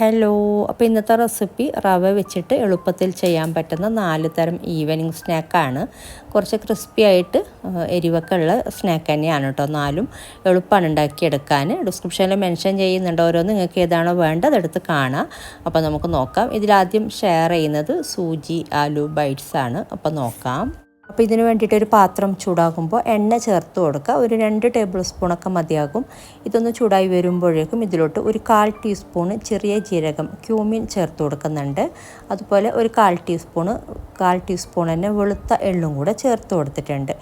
Hello അപ്പോൾ ഇന്നത്തെ recipe റവ വെച്ചിട്ട് എളുപ്പത്തിൽ ചെയ്യാൻ പറ്റുന്ന നാല് തരം ഈവനിങ് സ്നാക്കാണ് കുറച്ച് ക്രിസ്പി ആയിട്ട് എരിവൊക്കെ ഉള്ള സ്നാക്ക് തന്നെയാണ് കേട്ടോ നാലും എളുപ്പമാണ് ഉണ്ടാക്കിയെടുക്കാൻ. ഡിസ്ക്രിപ്ഷനിൽ മെൻഷൻ ചെയ്യുന്നുണ്ട് ഓരോന്ന്. നിങ്ങൾക്ക് ഏതാണോ വേണ്ടത് എടുത്ത് കാണാം. അപ്പോൾ നമുക്ക് നോക്കാം. ഇതിലാദ്യം ഷെയർ ചെയ്യുന്നത് സൂജി ആലു ബൈറ്റ്സ് ആണ്. അപ്പോൾ നോക്കാം. അപ്പോൾ ഇതിന് വേണ്ടിയിട്ട് ഒരു പാത്രം ചൂടാകുമ്പോൾ എണ്ണ ചേർത്ത് കൊടുക്കുക. ഒരു രണ്ട് ടേബിൾ സ്പൂണൊക്കെ മതിയാകും. ഇതൊന്ന് ചൂടായി വരുമ്പോഴേക്കും ഇതിലോട്ട് ഒരു കാൽ ടീസ്പൂണ് ചെറിയ ജീരകം ക്യൂമിൻ ചേർത്ത് കൊടുക്കുന്നുണ്ട്. അതുപോലെ ഒരു കാൽ ടീസ്പൂണ് കാൽ ടീസ്പൂൺ വെളുത്ത എള്ളും കൂടെ ചേർത്ത് കൊടുത്തിട്ടുണ്ട്.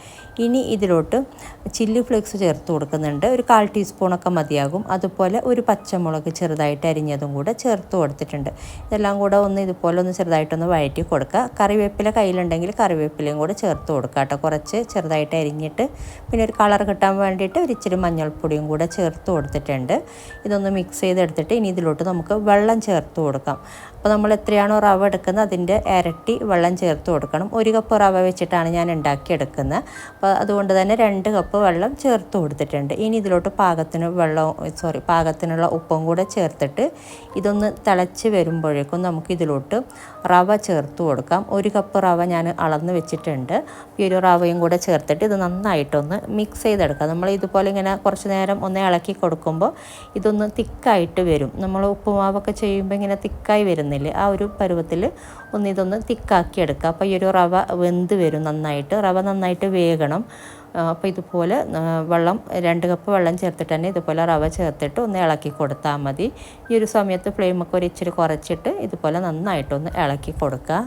ഇനി ഇതിലോട്ട് ചില്ലി ഫ്ലേക്സ് ചേർത്ത് കൊടുക്കുന്നുണ്ട്. ഒരു കാൽ ടീസ്പൂണൊക്കെ മതിയാകും. അതുപോലെ ഒരു പച്ചമുളക് ചെറുതായിട്ട് അരിഞ്ഞതും കൂടെ ചേർത്ത് കൊടുത്തിട്ടുണ്ട്. ഇതെല്ലാം കൂടെ ഒന്ന് ഇതുപോലെ ഒന്ന് ചെറുതായിട്ടൊന്ന് വഴറ്റി കൊടുക്കുക. കറിവേപ്പില കയ്യിലുണ്ടെങ്കിൽ കറിവേപ്പിലയും കൂടെ ചേർത്ത് കൊടുക്കുക കേട്ടോ. കുറച്ച് ചെറുതായിട്ട് അരിഞ്ഞിട്ട് പിന്നെ ഒരു കളർ കിട്ടാൻ വേണ്ടിയിട്ട് ഒരു ഇച്ചിരി മഞ്ഞൾപ്പൊടിയും കൂടെ ചേർത്ത് കൊടുത്തിട്ടുണ്ട്. ഇതൊന്ന് മിക്സ് ചെയ്തെടുത്തിട്ട് ഇനി ഇതിലോട്ട് നമുക്ക് വെള്ളം ചേർത്ത് കൊടുക്കാം. അപ്പോൾ നമ്മൾ എത്രയാണോ റവ എടുക്കുന്നത് അതിന്റെ ഇരട്ടി വെള്ളം ചേർത്ത് കൊടുക്കണം. ഒരു കപ്പ് റവ വെച്ചിട്ടാണ് ഞാൻ ഉണ്ടാക്കിയെടുക്കുന്നത്. അപ്പോൾ അതുകൊണ്ട് തന്നെ രണ്ട് കപ്പ് വെള്ളം ചേർത്ത് കൊടുത്തിട്ടുണ്ട്. ഇനി ഇതിലോട്ട് പാകത്തിന് വെള്ളം സോറി പാകത്തിനുള്ള ഉപ്പും കൂടെ ചേർത്തിട്ട് ഇതൊന്ന് തിളച്ച് വരുമ്പോഴേക്കും നമുക്ക് ഇതിലോട്ട് റവ ചേർത്ത് കൊടുക്കാം. ഒരു കപ്പ് റവ ഞാൻ അളന്ന് വെച്ചിട്ടുണ്ട്. ഈ ഒരു റവയും കൂടെ ചേർത്തിട്ട് ഇത് നന്നായിട്ടൊന്ന് മിക്സ് ചെയ്തെടുക്കാം. നമ്മൾ ഇതുപോലെ ഇങ്ങനെ കുറച്ച് നേരം ഒന്ന് ഇളക്കി കൊടുക്കുമ്പോൾ ഇതൊന്ന് തിക്കായിട്ട് വരും. നമ്മൾ ഉപ്പുമാവൊക്കെ ചെയ്യുമ്പോൾ ഇങ്ങനെ തിക്കായി വരുന്നില്ലേ? ആ ഒരു പരുവത്തിൽ ഒന്ന് ഇതൊന്ന് തിക്കാക്കി എടുക്കുക അപ്പോൾ ഈ ഒരു റവ വെന്ത് വരും നന്നായിട്ട്. റവ നന്നായിട്ട് വേകണം. അപ്പോൾ ഇതുപോലെ വെള്ളം രണ്ട് കപ്പ് വെള്ളം ചേർത്തിട്ട് തന്നെ ഇതുപോലെ റവ ചേർത്തിട്ട് ഒന്ന് ഇളക്കി കൊടുത്താൽ മതി. ഈ ഒരു സമയത്ത് ഫ്ലെയിമൊക്കെ ഒരു ഇച്ചിരി കുറച്ചിട്ട് ഇതുപോലെ നന്നായിട്ടൊന്ന് ഇളക്കി കൊടുക്കുക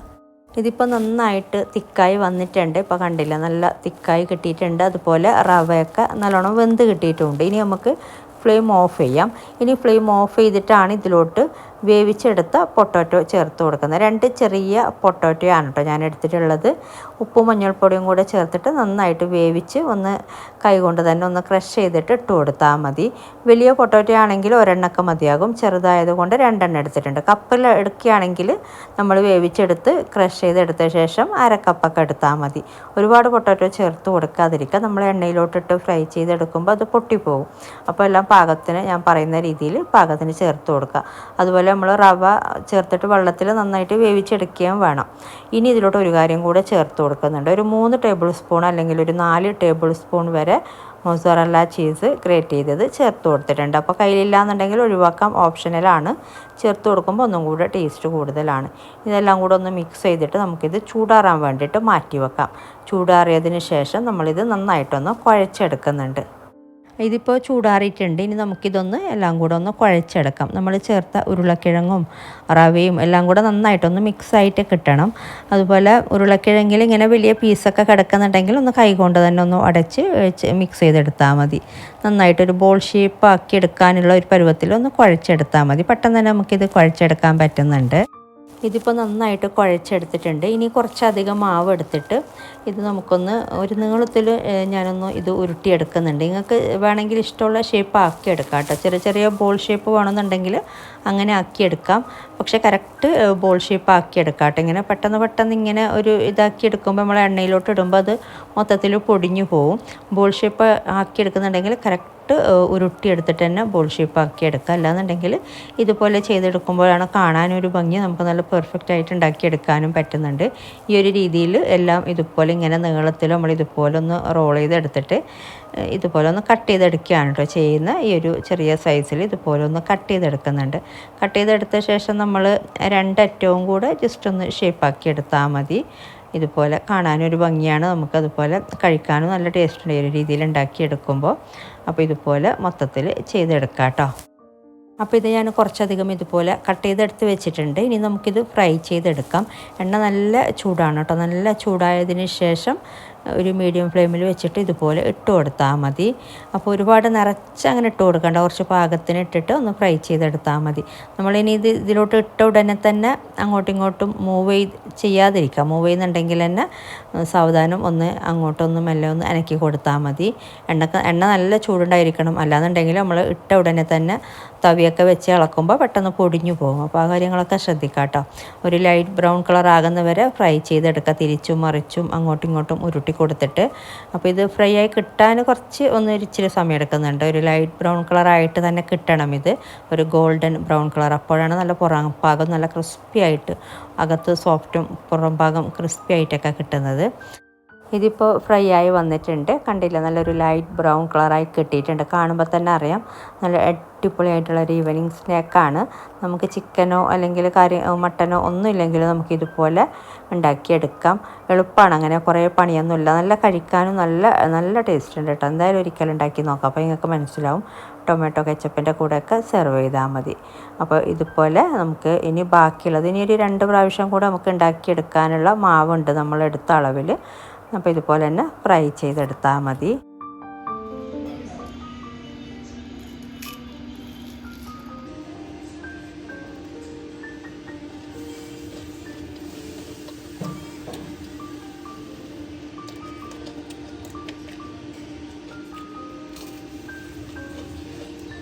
ഇതിപ്പോൾ നന്നായിട്ട് തിക്കായി വന്നിട്ടുണ്ട്. ഇപ്പോൾ കണ്ടില്ല നല്ല തിക്കായി കിട്ടിയിട്ടുണ്ട്. അതുപോലെ റവയൊക്കെ നല്ലോണം വെന്ത് കിട്ടിയിട്ടുണ്ട്. ഇനി നമുക്ക് ഫ്ലെയിം ഓഫ് ചെയ്യാം. ഇനി ഫ്ലെയിം ഓഫ് ചെയ്തിട്ടാണ് ഇതിലോട്ട് വേവിച്ചെടുത്ത പൊട്ടാറ്റോ ചേർത്ത് കൊടുക്കുന്നത്. രണ്ട് ചെറിയ പൊട്ടാറ്റോ ആണ് കേട്ടോ ഞാൻ എടുത്തിട്ടുള്ളത്. ഉപ്പും മഞ്ഞൾപ്പൊടിയും കൂടെ ചേർത്തിട്ട് നന്നായിട്ട് വേവിച്ച് ഒന്ന് കൈകൊണ്ട് തന്നെ ഒന്ന് ക്രഷ് ചെയ്തിട്ട് ഇട്ട് കൊടുത്താൽ മതി. വലിയ പൊട്ടാറ്റോ ആണെങ്കിൽ ഒരെണ്ണൊക്കെ മതിയാകും. ചെറുതായതുകൊണ്ട് രണ്ടെണ്ണം എടുത്തിട്ടുണ്ട്. കപ്പിൽ എടുക്കുകയാണെങ്കിൽ നമ്മൾ വേവിച്ചെടുത്ത് ക്രഷ് ചെയ്തെടുത്ത ശേഷം അരക്കപ്പൊക്കെ എടുത്താൽ മതി. ഒരുപാട് പൊട്ടാറ്റോ ചേർത്ത് കൊടുക്കാതിരിക്കുക. നമ്മൾ എണ്ണയിലോട്ടിട്ട് ഫ്രൈ ചെയ്തെടുക്കുമ്പോൾ അത് പൊട്ടിപ്പോകും അപ്പോൾ എല്ലാം പാകത്തിന് ഞാൻ പറയുന്ന രീതിയിൽ പാകത്തിന് ചേർത്ത് കൊടുക്കുക. അതുപോലെ നമ്മൾ റവ ചേർത്തിട്ട് വെള്ളത്തിൽ നന്നായിട്ട് വേവിച്ചെടുക്കുകയും വേണം. ഇനി ഇതിലോട്ട് ഒരു കാര്യം കൂടെ ചേർത്ത് കൊടുക്കുന്നുണ്ട്. ഒരു മൂന്ന് ടേബിൾ സ്പൂൺ അല്ലെങ്കിൽ ഒരു നാല് ടേബിൾ സ്പൂൺ വരെ മൊസറല്ല ചീസ് ഗ്രേറ്റ് ചെയ്തത് ചേർത്ത് കൊടുത്തിട്ടുണ്ട്. അപ്പോൾ കയ്യിലില്ലാന്നുണ്ടെങ്കിൽ ഒഴിവാക്കാം. ഓപ്ഷണലാണ് ചേർത്ത് കൊടുക്കുമ്പോൾ ഒന്നും കൂടെ ടേസ്റ്റ് കൂടുതലാണ്. ഇതെല്ലാം കൂടെ ഒന്ന് മിക്സ് ചെയ്തിട്ട് നമുക്കിത് ചൂടാറാൻ വേണ്ടിയിട്ട് മാറ്റി വെക്കാം. ചൂടാറിയതിന് ശേഷം നമ്മളിത് നന്നായിട്ടൊന്ന് കുഴച്ചെടുക്കുന്നുണ്ട്. ഇതിപ്പോൾ ചൂടാറിയിട്ടുണ്ട്. ഇനി നമുക്കിതൊന്ന് എല്ലാം കൂടെ ഒന്ന് കുഴച്ചെടുക്കാം. നമ്മൾ ചേർത്ത ഉരുളക്കിഴങ്ങും റവയും എല്ലാം കൂടെ നന്നായിട്ടൊന്ന് മിക്സായിട്ട് കിട്ടണം. അതുപോലെ ഉരുളക്കിഴങ്ങിൽ ഇങ്ങനെ വലിയ പീസൊക്കെ കിടക്കുന്നുണ്ടെങ്കിൽ ഒന്ന് കൈകൊണ്ട് തന്നെ ഒന്ന് അടച്ച് മിക്സ് ചെയ്തെടുത്താൽ മതി. നന്നായിട്ടൊരു ബോൾ ഷേപ്പ് ആക്കി എടുക്കാനുള്ള ഒരു പരുവത്തിൽ ഒന്ന് കുഴച്ചെടുത്താൽ മതി. പെട്ടെന്ന് തന്നെ നമുക്കിത് കുഴച്ചെടുക്കാൻ പറ്റുന്നുണ്ട്. ഇതിപ്പോൾ നന്നായിട്ട് കുഴച്ചെടുത്തിട്ടുണ്ട്. ഇനി കുറച്ചധികം മാവ് എടുത്തിട്ട് ഇത് നമുക്കൊന്ന് ഒരു നീളത്തിൽ ഞാനൊന്ന് ഇത് ഉരുട്ടിയെടുക്കുന്നുണ്ട്. നിങ്ങൾക്ക് വേണമെങ്കിൽ ഇഷ്ടമുള്ള ഷേപ്പ് ആക്കി എടുക്കാം കേട്ടോ. ചെറിയ ചെറിയ ബോൾ ഷേപ്പ് വേണമെന്നുണ്ടെങ്കിൽ അങ്ങനെ ആക്കിയെടുക്കാം. പക്ഷെ കറക്റ്റ് ബോൾ ഷേപ്പ് ആക്കിയെടുക്കാം കേട്ടോ. ഇങ്ങനെ പെട്ടെന്ന് പെട്ടെന്ന് ഇങ്ങനെ ഒരു ഇതാക്കി എടുക്കുമ്പോൾ നമ്മൾ എണ്ണയിലോട്ട് ഇടുമ്പോൾ അത് മൊത്തത്തിൽ പൊടിഞ്ഞു പോവും. ബോൾ ഷേപ്പ് ആക്കിയെടുക്കുന്നുണ്ടെങ്കിൽ കറക്റ്റ് ഉരുട്ടിയെടുത്തിട്ട് തന്നെ ബോൾ ഷേപ്പ് ആക്കി അല്ലാന്നുണ്ടെങ്കിൽ ഇതുപോലെ ചെയ്തെടുക്കുമ്പോഴാണ് കാണാനൊരു ഭംഗി നമുക്ക് നല്ല പെർഫെക്റ്റ് ആയിട്ട് ഉണ്ടാക്കിയെടുക്കാനും പറ്റുന്നുണ്ട്. ഈ ഒരു രീതിയിൽ എല്ലാം ഇതുപോലെ ഇങ്ങനെ നീളത്തിൽ നമ്മൾ ഇതുപോലെ ഒന്ന് റോൾ ചെയ്തെടുത്തിട്ട് ഇതുപോലെ ഒന്ന് കട്ട് ചെയ്തെടുക്കുകയാണ് കേട്ടോ ചെയ്യുന്ന ഈ ഒരു ചെറിയ സൈസിൽ ഇതുപോലെ ഒന്ന് കട്ട് ചെയ്തെടുക്കുന്നുണ്ട്. കട്ട് ചെയ്തെടുത്ത ശേഷം നമ്മൾ രണ്ടറ്റവും കൂടെ ജസ്റ്റ് ഒന്ന് ഷേപ്പാക്കി എടുത്താൽ മതി. ഇതുപോലെ കാണാനൊരു ഭംഗിയാണ്. നമുക്കതുപോലെ കഴിക്കാനും നല്ല ടേസ്റ്റ് ഉണ്ട് ഈ ഒരു രീതിയിൽ ഉണ്ടാക്കിയെടുക്കുമ്പോൾ അപ്പോൾ ഇതുപോലെ മൊത്തത്തിൽ ചെയ്തെടുക്കാം കേട്ടോ. അപ്പോൾ ഇത് ഞാൻ കുറച്ചധികം ഇതുപോലെ കട്ട് ചെയ്തെടുത്ത് വെച്ചിട്ടുണ്ട്. ഇനി നമുക്കിത് ഫ്രൈ ചെയ്തെടുക്കാം. എണ്ണ നല്ല ചൂടാണ് കേട്ടോ. നല്ല ചൂടായതിന് ശേഷം ഒരു മീഡിയം ഫ്ലെയിമിൽ വെച്ചിട്ട് ഇതുപോലെ ഇട്ട് കൊടുത്താൽ മതി. അപ്പോൾ ഒരുപാട് നിറച്ച് അങ്ങനെ ഇട്ട് കൊടുക്കണ്ട. കുറച്ച് പാകത്തിന് ഇട്ടിട്ട് ഒന്ന് ഫ്രൈ ചെയ്തെടുത്താൽ മതി. നമ്മളിനി ഇത് ഇതിലോട്ട് ഇട്ട ഉടനെ തന്നെ അങ്ങോട്ടും ഇങ്ങോട്ടും മൂവ് ചെയ്ത് ചെയ്യാതിരിക്കുക മൂവ് ചെയ്യുന്നുണ്ടെങ്കിൽ തന്നെ സാവധാനം ഒന്ന് അങ്ങോട്ടൊന്ന് മെല്ലെ ഒന്ന് അനക്കി കൊടുത്താൽ മതി. എണ്ണ എണ്ണ നല്ല ചൂടുണ്ടായിരിക്കണം. അല്ലാന്നുണ്ടെങ്കിൽ നമ്മൾ ഇട്ട ഉടനെ തന്നെ തവിയൊക്കെ വെച്ച് ഇളക്കുമ്പോൾ പെട്ടെന്ന് പൊടിഞ്ഞു പോകും. അപ്പോൾ ആ കാര്യങ്ങളൊക്കെ ശ്രദ്ധിക്കാം കേട്ടോ ഒരു ലൈറ്റ് ബ്രൗൺ കളർ ആകുന്നവരെ ഫ്രൈ ചെയ്തെടുക്കുക തിരിച്ചും മറിച്ചും അങ്ങോട്ടും ഇങ്ങോട്ടും ഉരുട്ടി കൂട്ടി കൊടുത്തിട്ട് അപ്പോൾ ഇത് ഫ്രൈ ആയി കിട്ടാൻ കുറച്ച് ഒന്ന് ഇച്ചിരി സമയം എടുക്കുന്നുണ്ട് ഒരു ലൈറ്റ് ബ്രൗൺ കളറായിട്ട് തന്നെ കിട്ടണം ഇത്. ഒരു ഗോൾഡൻ ബ്രൗൺ കളർ. അപ്പോഴാണ് നല്ല പുറം ഭാഗം നല്ല ക്രിസ്പി ആയിട്ട് അകത്ത് സോഫ്റ്റും പുറം ഭാഗം ക്രിസ്പി ആയിട്ടൊക്കെ കിട്ടുന്നത്. ഇതിപ്പോൾ ഫ്രൈ ആയി വന്നിട്ടുണ്ട്. കണ്ടില്ല? നല്ലൊരു ലൈറ്റ് ബ്രൗൺ കളറായി കിട്ടിയിട്ടുണ്ട്. കാണുമ്പോൾ തന്നെ അറിയാം. നല്ല അടിപൊളിയായിട്ടുള്ള ഒരു ഈവനിങ് സ്നാക്കാണ് നമുക്ക് ചിക്കനോ അല്ലെങ്കിൽ കറി മട്ടനോ ഒന്നും ഇല്ലെങ്കിൽ നമുക്ക് ഇതുപോലെ ഉണ്ടാക്കിയെടുക്കാം. എളുപ്പമാണ് അങ്ങനെ കുറേ പണിയൊന്നുമില്ല. നല്ല കഴിക്കാനും നല്ല നല്ല ടേസ്റ്റ് ഉണ്ട് കേട്ടോ. എന്തായാലും ഒരിക്കലും ഉണ്ടാക്കി നോക്കാം. അപ്പോൾ നിങ്ങൾക്ക് മനസ്സിലാവും. ടൊമാറ്റോ കെച്ചപ്പിന്റെ കൂടെയൊക്കെ സെർവ് ചെയ്താൽ മതി. അപ്പോൾ ഇതുപോലെ നമുക്ക് ഇനി ബാക്കിയുള്ളത്. ഇനി ഒരു രണ്ട് പ്രാവശ്യം കൂടെ നമുക്ക് ഉണ്ടാക്കിയെടുക്കാനുള്ള മാവുണ്ട് നമ്മൾ എടുത്ത അളവിൽ അപ്പോൾ ഇതുപോലെ തന്നെ ഫ്രൈ ചെയ്തെടുത്താൽ മതി.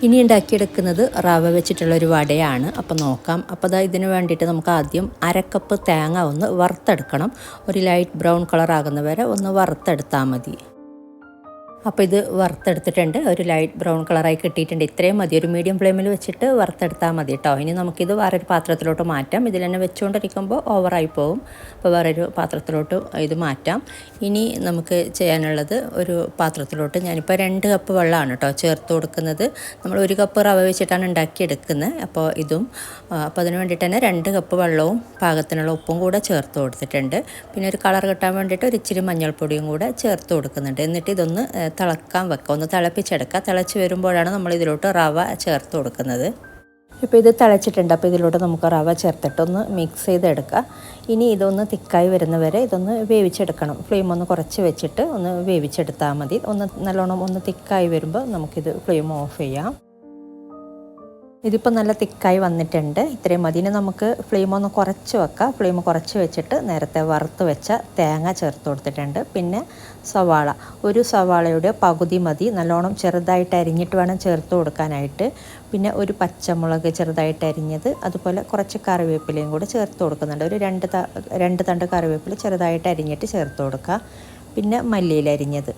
ഇനി ഉണ്ടാക്കിയെടുക്കുന്നത് റവ വെച്ചിട്ടുള്ള ഒരു വടയാണ്. അപ്പോൾ നോക്കാം. അപ്പോൾ അതാ ഇതിന് വേണ്ടിയിട്ട് നമുക്ക് ആദ്യം അരക്കപ്പ് തേങ്ങ ഒന്ന് വറുത്തെടുക്കണം. ഒരു ലൈറ്റ് ബ്രൗൺ കളർ ആകുന്നവരെ ഒന്ന് വറുത്തെടുത്താൽ മതി. അപ്പോൾ ഇത് വറുത്തെടുത്തിട്ടുണ്ട്. ഒരു ലൈറ്റ് ബ്രൗൺ കളറായി കിട്ടിയിട്ടുണ്ട്. ഇത്രയും മതി. ഒരു മീഡിയം ഫ്ലെയിമിൽ വെച്ചിട്ട് വറുത്തെടുത്താൽ മതി കേട്ടോ. ഇനി നമുക്കിത് വേറൊരു പാത്രത്തിലോട്ട് മാറ്റാം. ഇതിൽ തന്നെ വെച്ചുകൊണ്ടിരിക്കുമ്പോൾ ഓവറായി പോകും അപ്പോൾ വേറൊരു പാത്രത്തിലോട്ട് ഇത് മാറ്റാം. ഇനി നമുക്ക് ചെയ്യാനുള്ളത് ഒരു പാത്രത്തിലോട്ട് ഞാനിപ്പോൾ രണ്ട് കപ്പ് വെള്ളമാണ് കേട്ടോ ചേർത്ത് കൊടുക്കുന്നത്. നമ്മൾ ഒരു കപ്പ് റവ വെച്ചിട്ടാണ് ഉണ്ടാക്കിയെടുക്കുന്നത്. അപ്പോൾ ഇതും അപ്പോൾ അതിന് വേണ്ടിയിട്ട് തന്നെ രണ്ട് കപ്പ് വെള്ളവും പാകത്തിനുള്ള ഉപ്പും കൂടെ ചേർത്ത് കൊടുത്തിട്ടുണ്ട്. പിന്നെ ഒരു കളർ കിട്ടാൻ വേണ്ടിയിട്ട് ഒരു ഇച്ചിരി മഞ്ഞൾപ്പൊടിയും കൂടെ ചേർത്ത് കൊടുക്കുന്നുണ്ട്. എന്നിട്ട് ഇതൊന്ന് തിളക്കാൻ വെക്കുക. ഒന്ന് തിളപ്പിച്ചെടുക്കുക. തിളച്ച് വരുമ്പോഴാണ് നമ്മൾ ഇതിലോട്ട് റവ ചേർത്ത് കൊടുക്കുന്നത്. ഇപ്പോൾ ഇത് തിളച്ചിട്ടുണ്ട്. അപ്പോൾ ഇതിലോട്ട് നമുക്ക് റവ ചേർത്തിട്ട് ഒന്ന് മിക്സ് ചെയ്തെടുക്കുക ഇനി ഇതൊന്ന് തിക്കായി വരുന്നവരെ ഇതൊന്ന് വേവിച്ചെടുക്കണം. ഫ്ലെയിം ഒന്ന് കുറച്ച് വെച്ചിട്ട് ഒന്ന് വേവിച്ചെടുത്താൽ മതി. ഒന്ന് നല്ലോണം ഒന്ന് തിക്കായി വരുമ്പോൾ നമുക്കിത് ഫ്ലെയിം ഓഫ് ചെയ്യാം. ഇതിപ്പോൾ നല്ല തിക്കായി വന്നിട്ടുണ്ട്. ഇത്രയും മതി. നമുക്ക് ഫ്ലെയിം ഒന്ന് കുറച്ച് വെക്കാം. ഫ്ലെയിം കുറച്ച് വെച്ചിട്ട് നേരത്തെ വറുത്ത് വെച്ച തേങ്ങ ചേർത്ത് കൊടുത്തിട്ടുണ്ട്. പിന്നെ സവാള. ഒരു സവാളയുടെ പകുതി മതി. നല്ലോണം ചെറുതായിട്ട് അരിഞ്ഞിട്ട് വേണം ചേർത്ത് കൊടുക്കാനായിട്ട്. പിന്നെ ഒരു പച്ചമുളക് ചെറുതായിട്ട് അരിഞ്ഞത് അതുപോലെ കുറച്ച് കറിവേപ്പിലയും കൂടി ചേർത്ത് കൊടുക്കുന്നുണ്ട്. ഒരു രണ്ട് രണ്ട് തണ്ട് കറിവേപ്പില ചെറുതായിട്ട് അരിഞ്ഞിട്ട് ചേർത്ത് കൊടുക്കുക പിന്നെ മല്ലിയിൽ അരിഞ്ഞത്.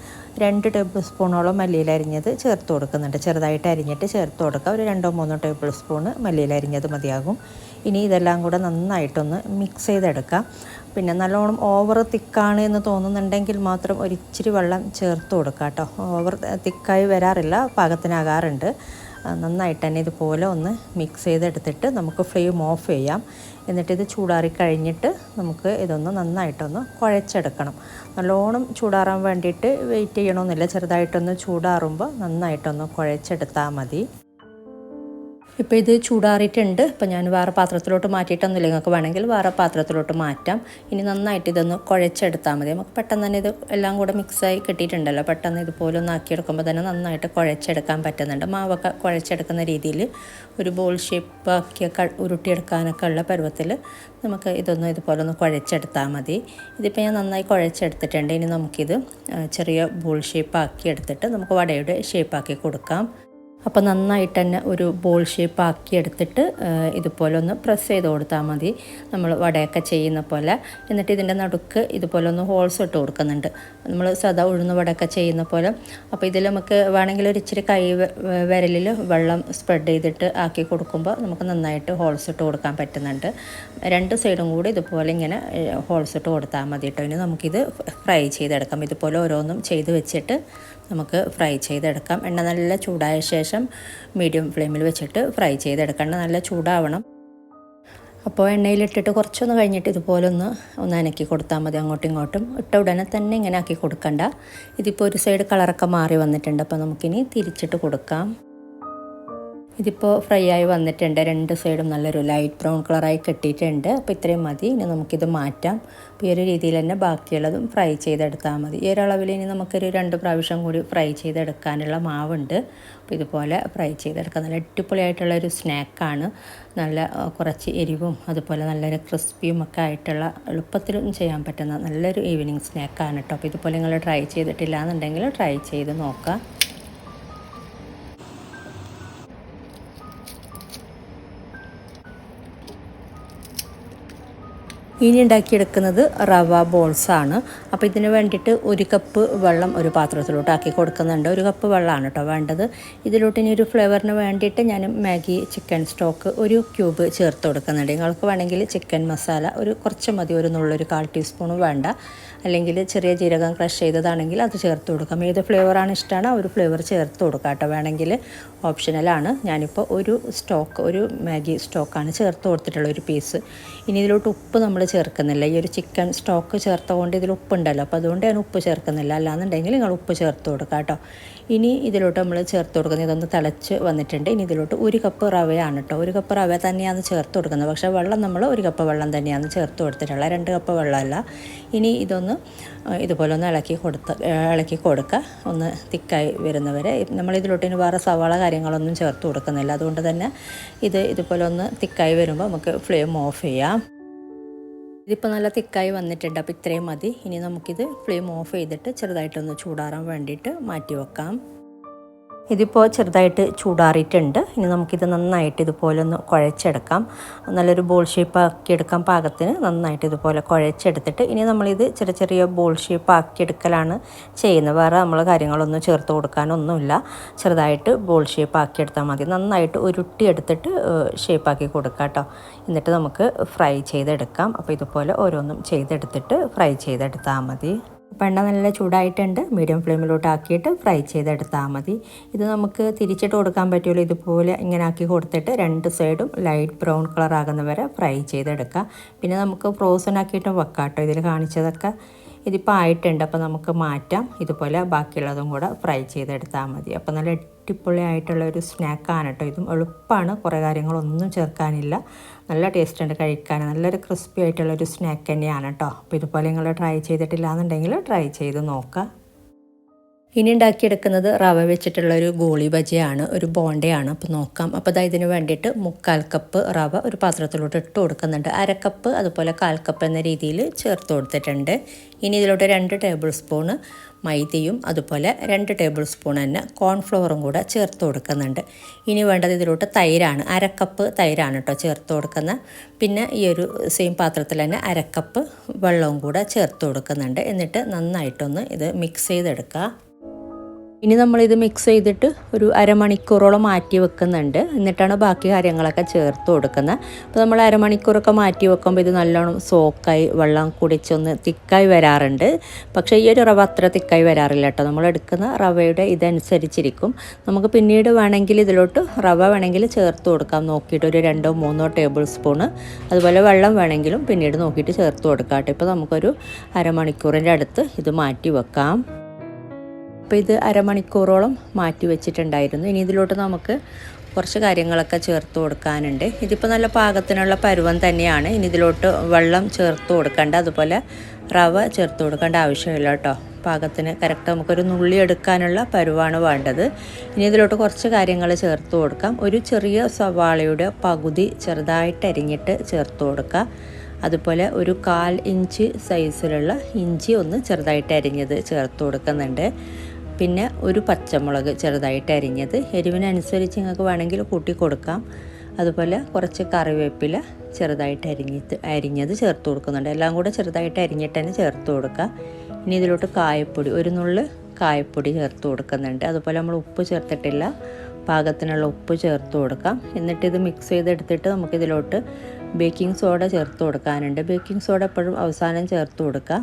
രണ്ട് ടേബിൾ സ്പൂണോളം മല്ലിയിൽ അരിഞ്ഞത് ചേർത്ത് കൊടുക്കുന്നുണ്ട്. ചെറുതായിട്ട് അരിഞ്ഞിട്ട് ചേർത്ത് കൊടുക്കുക ഒരു രണ്ടോ മൂന്നോ ടേബിൾ സ്പൂണ് മല്ലിയിൽ അരിഞ്ഞത് മതിയാകും. ഇനി ഇതെല്ലാം കൂടെ നന്നായിട്ടൊന്ന് മിക്സ് ചെയ്തെടുക്കാം. പിന്നെ നല്ലോണം ഓവർ തിക്കാണ് എന്ന് തോന്നുന്നുണ്ടെങ്കിൽ മാത്രം ഒരിച്ചിരി വെള്ളം ചേർത്ത് കൊടുക്കുക കേട്ടോ. ഓവർ തിക്കായി വരാറില്ല പാകത്തിനാകാറുണ്ട്. നന്നായിട്ട് തന്നെ ഇതുപോലെ ഒന്ന് മിക്സ് ചെയ്തെടുത്തിട്ട് നമുക്ക് ഫ്ലെയിം ഓഫ് ചെയ്യാം. എന്നിട്ട് ഇത് ചൂടാറി കഴിഞ്ഞിട്ട് നമുക്ക് ഇതൊന്ന് നന്നായിട്ടൊന്ന് കുഴച്ചെടുക്കണം. നല്ലോണം ചൂടാറാൻ വേണ്ടിയിട്ട് വെയിറ്റ് ചെയ്യണമെന്നില്ല ചെറുതായിട്ടൊന്ന് ചൂടാറുമ്പോൾ നന്നായിട്ടൊന്ന് കുഴച്ചെടുത്താൽ മതി. ഇപ്പോൾ ഇത് ചൂടാറിയിട്ടുണ്ട്. അപ്പോൾ ഞാൻ വേറെ പാത്രത്തിലോട്ട് മാറ്റിയിട്ടൊന്നുമില്ല. നിങ്ങൾക്ക് വേണമെങ്കിൽ വേറെ പാത്രത്തിലോട്ട് മാറ്റാം. ഇനി നന്നായിട്ട് ഇതൊന്ന് കുഴച്ചെടുത്താൽ മതി. നമുക്ക് പെട്ടെന്ന് തന്നെ ഇത് എല്ലാം കൂടെ മിക്സായി കിട്ടിയിട്ടുണ്ടല്ലോ. പെട്ടെന്ന് ഇതുപോലെ ഒന്ന് ആക്കിയെടുക്കുമ്പോൾ തന്നെ നന്നായിട്ട് കുഴച്ചെടുക്കാൻ പറ്റുന്നുണ്ട്. മാവൊക്കെ കുഴച്ചെടുക്കുന്ന രീതിയിൽ ഒരു ബോൾ ഷേപ്പ് ആക്കിയ ഉരുട്ടിയെടുക്കാനൊക്കെ ഉള്ള പരുവത്തിൽ നമുക്ക് ഇതൊന്ന് ഇതുപോലെ ഒന്ന് കുഴച്ചെടുത്താൽ മതി. ഇതിപ്പോൾ ഞാൻ നന്നായി കുഴച്ചെടുത്തിട്ടുണ്ട്. ഇനി നമുക്കിത് ചെറിയ ബോൾ ഷേപ്പ് ആക്കി എടുത്തിട്ട് നമുക്ക് വടയുടെ ഷേപ്പാക്കി കൊടുക്കാം. അപ്പോൾ നന്നായിട്ട് തന്നെ ഒരു ബോൾ ഷേപ്പ് ആക്കി എടുത്തിട്ട് ഇതുപോലെ ഒന്ന് പ്രസ് ചെയ്ത് കൊടുത്താൽ മതി. നമ്മൾ വടയൊക്കെ ചെയ്യുന്ന പോലെ. എന്നിട്ട് ഇതിന്റെ നടുക്ക് ഇതുപോലെ ഒന്ന് ഹോൾസ് ഇട്ട് കൊടുക്കുന്നുണ്ട്. നമ്മൾ സദാ ഉഴുന്ന വടയൊക്കെ ചെയ്യുന്ന പോലെ. അപ്പോൾ ഇതിൽ നമുക്ക് വേണമെങ്കിൽ ഒരു ഇച്ചിരി കൈ വിരലിൽ വെള്ളം സ്പ്രെഡ് ചെയ്തിട്ട് ആക്കി കൊടുക്കുമ്പോൾ നമുക്ക് നന്നായിട്ട് ഹോൾസ് ഇട്ട് കൊടുക്കാൻ പറ്റുന്നുണ്ട്. രണ്ട് സൈഡും കൂടി ഇതുപോലെ ഇങ്ങനെ ഹോൾസ് ഇട്ട് കൊടുത്താൽ മതി കേട്ടോ. ഇനി നമുക്കിത് ഫ്രൈ ചെയ്തെടുക്കാം. ഇതുപോലെ ഓരോന്നും ചെയ്ത് വെച്ചിട്ട് നമുക്ക് ഫ്രൈ ചെയ്തെടുക്കാം. എണ്ണ നല്ല ചൂടായ ശേഷം മീഡിയം ഫ്ലെയിമിൽ വെച്ചിട്ട് ഫ്രൈ ചെയ്തെടുക്കണം നല്ല ചൂടാവണം. അപ്പോൾ എണ്ണയിലിട്ടിട്ട് കുറച്ചൊന്ന് കഴിഞ്ഞിട്ട് ഇതുപോലെ ഒന്ന് ഒന്ന് അനക്കി കൊടുത്താൽ മതി. അങ്ങോട്ടും ഇങ്ങോട്ടും. ഇട്ട ഉടനെ തന്നെ ഇങ്ങനെ ആക്കി കൊടുക്കണ്ട. ഇതിപ്പോൾ ഒരു സൈഡ് കളറൊക്കെ മാറി വന്നിട്ടുണ്ട്. അപ്പോൾ നമുക്കിനി തിരിച്ചിട്ട് കൊടുക്കാം. ഇതിപ്പോൾ ഫ്രൈ ആയി വന്നിട്ടുണ്ട്. രണ്ട് സൈഡും നല്ലൊരു ലൈറ്റ് ബ്രൗൺ കളറായി കെട്ടിയിട്ടുണ്ട്. അപ്പോൾ ഇത്രയും മതി. ഇനി നമുക്കിത് മാറ്റാം. അപ്പോൾ ഈ ഒരു രീതിയിൽ തന്നെ ബാക്കിയുള്ളതും ഫ്രൈ ചെയ്തെടുത്താൽ മതി. ഈ ഒരളവിൽ ഇനി നമുക്കൊരു രണ്ട് പ്രാവശ്യം കൂടി ഫ്രൈ ചെയ്തെടുക്കാനുള്ള മാവുണ്ട്. അപ്പോൾ ഇതുപോലെ ഫ്രൈ ചെയ്തെടുക്കാം. നല്ല അടിപൊളിയായിട്ടുള്ള ഒരു സ്നാക്കാണ് നല്ല കുറച്ച് എരിവും അതുപോലെ നല്ലൊരു ക്രിസ്പിയും ഒക്കെ ആയിട്ടുള്ള എളുപ്പത്തിലും ചെയ്യാൻ പറ്റുന്ന നല്ലൊരു ഈവനിങ് സ്നാക്കാണ് കേട്ടോ അപ്പോൾ ഇതുപോലെ നിങ്ങൾ ട്രൈ ചെയ്തിട്ടില്ല എന്നുണ്ടെങ്കിൽ ട്രൈ ചെയ്ത് നോക്കാം. ഇനി ഉണ്ടാക്കിയെടുക്കുന്നത് റവ ബോൾസ് ആണ് അപ്പോൾ ഇതിന് വേണ്ടിയിട്ട് ഒരു കപ്പ് വെള്ളം ഒരു പാത്രത്തിലോട്ട് ആക്കി കൊടുക്കുന്നുണ്ട്. ഒരു കപ്പ് വെള്ളമാണ് കേട്ടോ വേണ്ടത്. ഇതിലോട്ട് ഇനി ഒരു ഫ്ലേവറിന് വേണ്ടിയിട്ട് ഞാൻ മാഗി ചിക്കൻ സ്റ്റോക്ക് ഒരു ക്യൂബ് ചേർത്ത് കൊടുക്കുന്നുണ്ട്. നിങ്ങൾക്ക് വേണമെങ്കിൽ ചിക്കൻ മസാല ഒരു കുറച്ച് മതി. ഒരു നുള്ളൊരു കാൽ ടീസ്പൂൺ വേണ്ട. അല്ലെങ്കിൽ ചെറിയ ജീരകം ക്രഷ് ചെയ്തതാണെങ്കിൽ അത് ചേർത്ത് കൊടുക്കാം. ഏത് ഫ്ലേവറാണ് ഇഷ്ടമാണ് ആ ഒരു ഫ്ലേവർ ചേർത്ത് കൊടുക്കാം കേട്ടോ. വേണമെങ്കിൽ ഓപ്ഷനലാണ്. ഞാനിപ്പോൾ ഒരു സ്റ്റോക്ക് ഒരു മാഗി സ്റ്റോക്കാണ് ചേർത്ത് കൊടുത്തിട്ടുള്ള ഒരു പീസ്. ഇനി ഇതിലോട്ട് ഉപ്പ് നമ്മൾ ചേർക്കുന്നില്ല. ഈ ഒരു ചിക്കൻ സ്റ്റോക്ക് ചേർത്തുകൊണ്ട് ഇതിൽ ഉപ്പുണ്ടല്ലോ. അപ്പോൾ അതുകൊണ്ട് ഞാൻ ഉപ്പ് ചേർക്കുന്നില്ല. അല്ലാന്നുണ്ടെങ്കിൽ നിങ്ങൾ ഉപ്പ് ചേർത്ത് കൊടുക്കുക കേട്ടോ. ഇനി ഇതിലോട്ട് നമ്മൾ ചേർത്ത് കൊടുക്കുന്നത് ഇതൊന്ന് തിളച്ച് വന്നിട്ടുണ്ട്. ഇനി ഇതിലോട്ട് ഒരു കപ്പ് റവയാണ് കേട്ടോ. ഒരു കപ്പ് റവ തന്നെയാണ് ചേർത്ത് കൊടുക്കുന്നത്. പക്ഷേ വെള്ളം നമ്മൾ ഒരു കപ്പ് വെള്ളം തന്നെയാണ് ചേർത്ത് കൊടുത്തിട്ടുള്ളത്. രണ്ട് കപ്പ് വെള്ളമല്ല. ഇനി ഇതൊന്ന് ഇതുപോലെ ഒന്ന് ഇളക്കി കൊടുത്ത് ഇളക്കി കൊടുക്കുക. ഒന്ന് തിക്കായി വരുന്നവരെ. നമ്മൾ ഇതിലോട്ട് ഇനി വേറെ സവാള കാര്യങ്ങളൊന്നും ചേർത്ത് കൊടുക്കുന്നില്ല. അതുകൊണ്ട് തന്നെ ഇത് ഇതുപോലെ ഒന്ന് തിക്കായി വരുമ്പോൾ നമുക്ക് ഫ്ലെയിം ഓഫ് ചെയ്യാം. ഇതിപ്പോൾ നല്ല തിക്കായി വന്നിട്ടുണ്ട്. അപ്പോൾ ഇത്രയും മതി. ഇനി നമുക്കിത് ഫ്ലെയിം ഓഫ് ചെയ്തിട്ട് ചെറുതായിട്ടൊന്ന് ചൂടാറാൻ വേണ്ടിയിട്ട് മാറ്റി വെക്കാം. ഇതിപ്പോൾ ചെറുതായിട്ട് ചൂടാറിയിട്ടുണ്ട്. ഇനി നമുക്കിത് നന്നായിട്ട് ഇതുപോലെ ഒന്ന് കുഴച്ചെടുക്കാം. നല്ലൊരു ബോൾ ഷേപ്പ് ആക്കി എടുക്കാൻ പാകത്തിന്. നന്നായിട്ട് ഇതുപോലെ കുഴച്ചെടുത്തിട്ട് ഇനി നമ്മളിത് ചെറിയ ചെറിയ ബോൾ ഷേപ്പ് ആക്കിയെടുക്കലാണ് ചെയ്യുന്നത്. വേറെ നമ്മൾ കാര്യങ്ങളൊന്നും ചേർത്ത് കൊടുക്കാനൊന്നുമില്ല. ചെറുതായിട്ട് ബോൾ ഷേപ്പ് ആക്കിയെടുത്താൽ മതി. നന്നായിട്ട് ഉരുട്ടി എടുത്തിട്ട് ഷേപ്പാക്കി കൊടുക്കാം കേട്ടോ. എന്നിട്ട് നമുക്ക് ഫ്രൈ ചെയ്തെടുക്കാം. അപ്പോൾ ഇതുപോലെ ഓരോന്നും ചെയ്തെടുത്തിട്ട് ഫ്രൈ ചെയ്തെടുത്താൽ മതി. അപ്പോൾ എണ്ണ നല്ല ചൂടായിട്ടുണ്ട്. മീഡിയം ഫ്ലെയിമിലോട്ട് ആക്കിയിട്ട് ഫ്രൈ ചെയ്തെടുത്താൽ മതി. ഇത് നമുക്ക് തിരിച്ചിട്ട് കൊടുക്കാൻ പറ്റുമല്ലോ ഇതുപോലെ ഇങ്ങനെ ആക്കി കൊടുത്തിട്ട് രണ്ട് സൈഡും ലൈറ്റ് ബ്രൗൺ കളർ ആകുന്ന വരെ ഫ്രൈ ചെയ്തെടുക്കുക പിന്നെ നമുക്ക് ഫ്രോസൺ ആക്കിയിട്ട് വെക്കാം കേട്ടോ. ഇതിൽ കാണിച്ചതൊക്കെ ഇതിപ്പോൾ ആയിട്ടുണ്ട്. അപ്പോൾ നമുക്ക് മാറ്റാം. ഇതുപോലെ ബാക്കിയുള്ളതും കൂടെ ഫ്രൈ ചെയ്തെടുത്താൽ മതി. അപ്പോൾ നല്ല അടിപൊളിയായിട്ടുള്ള ഒരു സ്നാക്കാണ് കേട്ടോ. ഇതും എളുപ്പമാണ്. കുറേ കാര്യങ്ങളൊന്നും ചേർക്കാനില്ല. നല്ല ടേസ്റ്റ് ഉണ്ട് കഴിക്കാൻ. നല്ലൊരു ക്രിസ്പി ആയിട്ടുള്ള ഒരു സ്നാക്ക് തന്നെയാണ് കേട്ടോ അപ്പോൾ ഇതുപോലെ നിങ്ങൾ ട്രൈ ചെയ്തിട്ടില്ല എന്നുണ്ടെങ്കിൽ ട്രൈ ചെയ്ത് നോക്കുക ഇനി ഉണ്ടാക്കിയെടുക്കുന്നത് റവ വെച്ചിട്ടുള്ള ഒരു ഗോളി ബജിയാണ് ഒരു ബോണ്ടയാണ്. അപ്പോൾ നോക്കാം. അപ്പോൾ അതായത് ഇതിന് വേണ്ടിയിട്ട് മുക്കാൽ കപ്പ് റവ ഒരു പാത്രത്തിലോട്ട് ഇട്ട് കൊടുക്കുന്നുണ്ട്. അരക്കപ്പ് അതുപോലെ കാൽ കപ്പ് എന്ന രീതിയിൽ ചേർത്ത് കൊടുത്തിട്ടുണ്ട്. ഇനി ഇതിലോട്ട് രണ്ട് ടേബിൾ സ്പൂണ് മൈദയും അതുപോലെ രണ്ട് ടേബിൾ സ്പൂൺ തന്നെ കോൺഫ്ലവറും കൂടെ ചേർത്ത് കൊടുക്കുന്നുണ്ട്. ഇനി വേണ്ടത് ഇതിലോട്ട് തൈരാണ്. അരക്കപ്പ് തൈരാണ് കേട്ടോ ചേർത്ത് കൊടുക്കുന്നത്. പിന്നെ ഈ ഒരു സെയിം പാത്രത്തിൽ തന്നെ അരക്കപ്പ് വെള്ളവും കൂടെ ചേർത്ത് കൊടുക്കുന്നുണ്ട്. എന്നിട്ട് നന്നായിട്ടൊന്ന് ഇത് മിക്സ് ചെയ്തെടുക്കുക. ഇനി നമ്മളിത് മിക്സ് ചെയ്തിട്ട് ഒരു അരമണിക്കൂറോളം മാറ്റി വെക്കുന്നുണ്ട്. എന്നിട്ടാണ് ബാക്കി കാര്യങ്ങളൊക്കെ ചേർത്ത് കൊടുക്കുന്നത്. അപ്പോൾ നമ്മൾ അരമണിക്കൂറൊക്കെ മാറ്റി വെക്കുമ്പോൾ ഇത് നല്ലോണം സോക്കായി വെള്ളം കുടിച്ചൊന്ന് തിക്കായി വരാറുണ്ട്. പക്ഷേ ഈ ഒരു റവ അത്ര തിക്കായി വരാറില്ല കേട്ടോ. നമ്മൾ എടുക്കുന്ന റവയുടെ ഇതനുസരിച്ചിരിക്കും. നമുക്ക് പിന്നീട് വേണമെങ്കിൽ ഇതിലോട്ട് റവ വേണമെങ്കിൽ ചേർത്ത് കൊടുക്കാം. നോക്കിയിട്ട് ഒരു രണ്ടോ മൂന്നോ ടേബിൾ സ്പൂണ് അതുപോലെ വെള്ളം വേണമെങ്കിലും പിന്നീട് നോക്കിയിട്ട് ചേർത്ത് കൊടുക്കാം കേട്ടോ. ഇപ്പോൾ നമുക്കൊരു അരമണിക്കൂറിന്റെ അടുത്ത് ഇത് മാറ്റി വെക്കാം. അപ്പോൾ ഇത് അരമണിക്കൂറോളം മാറ്റി വെച്ചിട്ടുണ്ടായിരുന്നു. ഇനി ഇതിലോട്ട് നമുക്ക് കുറച്ച് കാര്യങ്ങളൊക്കെ ചേർത്ത് കൊടുക്കാനുണ്ട്. ഇതിപ്പോൾ നല്ല പാകത്തിനുള്ള പരുവം തന്നെയാണ്. ഇനി ഇതിലോട്ട് വെള്ളം ചേർത്ത് കൊടുക്കേണ്ട. അതുപോലെ റവ ചേർത്ത് കൊടുക്കേണ്ട ആവശ്യമില്ല കേട്ടോ. പാകത്തിന് കറക്റ്റ് നമുക്കൊരു നുള്ളി എടുക്കാനുള്ള പരുവാണ് വേണ്ടത്. ഇനി ഇതിലോട്ട് കുറച്ച് കാര്യങ്ങൾ ചേർത്ത് കൊടുക്കാം. ഒരു ചെറിയ സവാളയുടെ പകുതി ചെറുതായിട്ട് അരിഞ്ഞിട്ട് ചേർത്ത് കൊടുക്കുക അതുപോലെ ഒരു കാൽ ഇഞ്ച് സൈസിലുള്ള ഇഞ്ചി ഒന്ന് ചെറുതായിട്ട് അരിഞ്ഞത് ചേർത്ത് കൊടുക്കുന്നുണ്ട്. പിന്നെ ഒരു പച്ചമുളക് ചെറുതായിട്ട് അരിഞ്ഞത്. എരിവിനനുസരിച്ച് നിങ്ങൾക്ക് വേണമെങ്കിൽ കൂട്ടി കൊടുക്കാം. അതുപോലെ കുറച്ച് കറിവേപ്പില ചെറുതായിട്ട് അരിഞ്ഞിട്ട് അരിഞ്ഞത് ചേർത്ത് കൊടുക്കുന്നുണ്ട്. എല്ലാം കൂടെ ചെറുതായിട്ട് അരിഞ്ഞിട്ട് തന്നെ ചേർത്ത് കൊടുക്കുക ഇനി ഇതിലോട്ട് കായപ്പൊടി ഒരു നുള്ള് കായപ്പൊടി ചേർത്ത് കൊടുക്കുന്നുണ്ട്. അതുപോലെ നമ്മൾ ഉപ്പ് ചേർത്തിട്ടില്ല. പാകത്തിനുള്ള ഉപ്പ് ചേർത്ത് കൊടുക്കാം. എന്നിട്ട് ഇത് മിക്സ് ചെയ്തെടുത്തിട്ട് നമുക്കിതിലോട്ട് ബേക്കിംഗ് സോഡ ചേർത്ത് കൊടുക്കാനുണ്ട്. ബേക്കിംഗ് സോഡ എപ്പോഴും അവസാനം ചേർത്ത് കൊടുക്കുക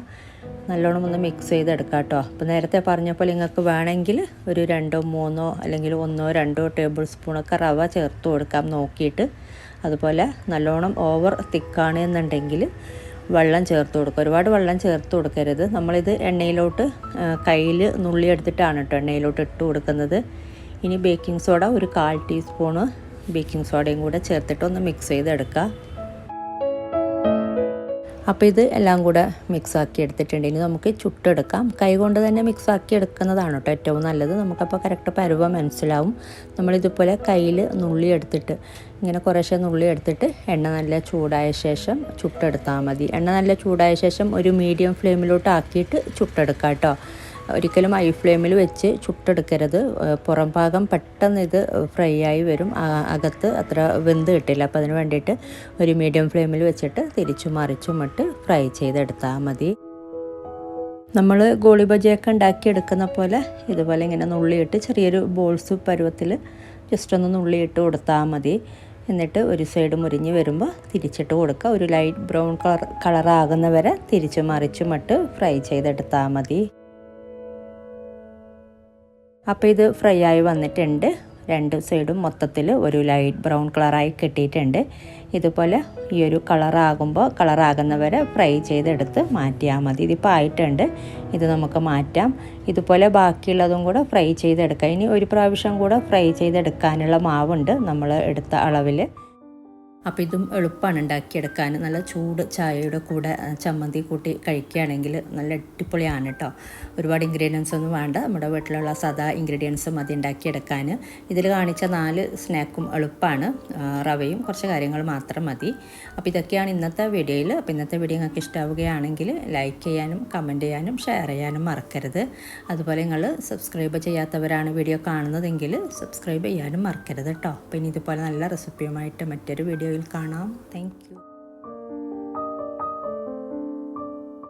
നല്ലോണം ഒന്ന് മിക്സ് ചെയ്തെടുക്കാം കേട്ടോ അപ്പോൾ നേരത്തെ പറഞ്ഞപ്പോൾ നിങ്ങൾക്ക് വേണമെങ്കിൽ ഒരു രണ്ടോ മൂന്നോ അല്ലെങ്കിൽ ഒന്നോ രണ്ടോ ടേബിൾ സ്പൂണൊക്കെ റവ ചേർത്ത് കൊടുക്കാം നോക്കിയിട്ട്. അതുപോലെ നല്ലോണം ഓവർ തിക്കാണ് എന്നുണ്ടെങ്കിൽ വെള്ളം ചേർത്ത് കൊടുക്കുക. ഒരുപാട് വെള്ളം ചേർത്ത് കൊടുക്കരുത്. നമ്മളിത് എണ്ണയിലോട്ട് കയ്യിൽ നുള്ളിയെടുത്തിട്ടാണ് കേട്ടോ എണ്ണയിലോട്ട് ഇട്ട് കൊടുക്കുന്നത്. ഇനി ബേക്കിംഗ് സോഡ ഒരു കാൽ ടീസ്പൂണ് ബേക്കിംഗ് സോഡയും കൂടെ ചേർത്തിട്ട് ഒന്ന് മിക്സ് ചെയ്തെടുക്കുക അപ്പോൾ ഇത് എല്ലാം കൂടെ മിക്സ് ആക്കി എടുത്തിട്ടുണ്ട്. ഇനി നമുക്ക് ചുട്ടെടുക്കാം. കൈകൊണ്ട് തന്നെ മിക്സ് ആക്കി എടുക്കുന്നതാണ് കേട്ടോ ഏറ്റവും നല്ലത്. നമുക്കപ്പോൾ കറക്റ്റ് പരുവ മനസ്സിലാവും. നമ്മളിതുപോലെ കയ്യിൽ നുള്ളി എടുത്തിട്ട് ഇങ്ങനെ കുറേശ്ശെ നുള്ളി എടുത്തിട്ട് എണ്ണ നല്ല ചൂടായ ശേഷം ചുട്ടെടുത്താൽ മതി. എണ്ണ നല്ല ചൂടായ ശേഷം ഒരു മീഡിയം ഫ്ലെയിമിലോട്ട് ആക്കിയിട്ട് ചുട്ടെടുക്കാം കേട്ടോ. ഒരിക്കലും ഐ ഫ്ലെയിമിൽ വെച്ച് ചുട്ടെടുക്കരുത്. പുറം ഭാഗം പെട്ടെന്ന് ഇത് ഫ്രൈ ആയി വരും. അകത്ത് അത്ര വെന്ത് കിട്ടില്ല. അപ്പോൾ അതിന് വേണ്ടിയിട്ട് ഒരു മീഡിയം ഫ്ലെയിമിൽ വെച്ചിട്ട് തിരിച്ചു മറിച്ചും ഇട്ട് ഫ്രൈ ചെയ്തെടുത്താൽ മതി. നമ്മൾ ഗോളി ബജിയൊക്കെ ഉണ്ടാക്കിയെടുക്കുന്ന പോലെ ഇതുപോലെ ഇങ്ങനെ നുള്ളിയിട്ട് ചെറിയൊരു ബോൾസ് പരുവത്തിൽ ജസ്റ്റ് ഒന്ന് നുള്ളിയിട്ട് കൊടുത്താൽ മതി. എന്നിട്ട് ഒരു സൈഡ് മുരിഞ്ഞ് വരുമ്പോൾ തിരിച്ചിട്ട് കൊടുക്കുക. ഒരു ലൈറ്റ് ബ്രൗൺ കളർ കളറാകുന്ന വരെ തിരിച്ച് മറിച്ചും ഇട്ട് ഫ്രൈ ചെയ്തെടുത്താൽ മതി. അപ്പോൾ ഇത് ഫ്രൈ ആയി വന്നിട്ടുണ്ട്. രണ്ട് സൈഡും മൊത്തത്തിൽ ഒരു ലൈറ്റ് ബ്രൗൺ കളറായി കിട്ടിയിട്ടുണ്ട്. ഇതുപോലെ ഈ ഒരു കളറാകുമ്പോൾ കളറാകുന്നവരെ ഫ്രൈ ചെയ്തെടുത്ത് മാറ്റിയാൽ മതി. ഇതിപ്പോൾ ആയിട്ടുണ്ട്. ഇത് നമുക്ക് മാറ്റാം. ഇതുപോലെ ബാക്കിയുള്ളതും കൂടെ ഫ്രൈ ചെയ്തെടുക്കാം. ഇനി ഒരു പ്രാവശ്യം കൂടെ ഫ്രൈ ചെയ്തെടുക്കാനുള്ള മാവുണ്ട് നമ്മൾ എടുത്ത അളവിൽ അപ്പോൾ ഇതും എളുപ്പമാണ് ഉണ്ടാക്കിയെടുക്കാൻ. നല്ല ചൂട് ചായയുടെ കൂടെ ചമ്മന്തി കൂട്ടി കഴിക്കുകയാണെങ്കിൽ നല്ല അടിപൊളിയാണ് കേട്ടോ ഒരുപാട് ഇൻഗ്രീഡിയൻസ് ഒന്നും വേണ്ട. നമ്മുടെ വീട്ടിലുള്ള സാധാ ഇൻഗ്രീഡിയൻസ് മതി ഉണ്ടാക്കിയെടുക്കാൻ. ഇതിൽ കാണിച്ച നാല് സ്നാക്കും എളുപ്പമാണ് റവയും കുറച്ച് കാര്യങ്ങൾ മാത്രം മതി. അപ്പോൾ ഇതൊക്കെയാണ് ഇന്നത്തെ വീഡിയോയിൽ. അപ്പോൾ ഇന്നത്തെ വീഡിയോ നിങ്ങൾക്ക് ഇഷ്ടമാവുകയാണെങ്കിൽ ലൈക്ക് ചെയ്യാനും കമന്റ് ചെയ്യാനും ഷെയർ ചെയ്യാനും മറക്കരുത്. അതുപോലെ നിങ്ങൾ സബ്സ്ക്രൈബ് ചെയ്യാത്തവരാണ് വീഡിയോ കാണുന്നതെങ്കിൽ സബ്സ്ക്രൈബ് ചെയ്യാനും മറക്കരുത് കേട്ടോ പിന്നെ ഇതുപോലെ നല്ല റെസിപ്പിയുമായിട്ട് മറ്റൊരു വീഡിയോയിൽ കാണാം. താങ്ക്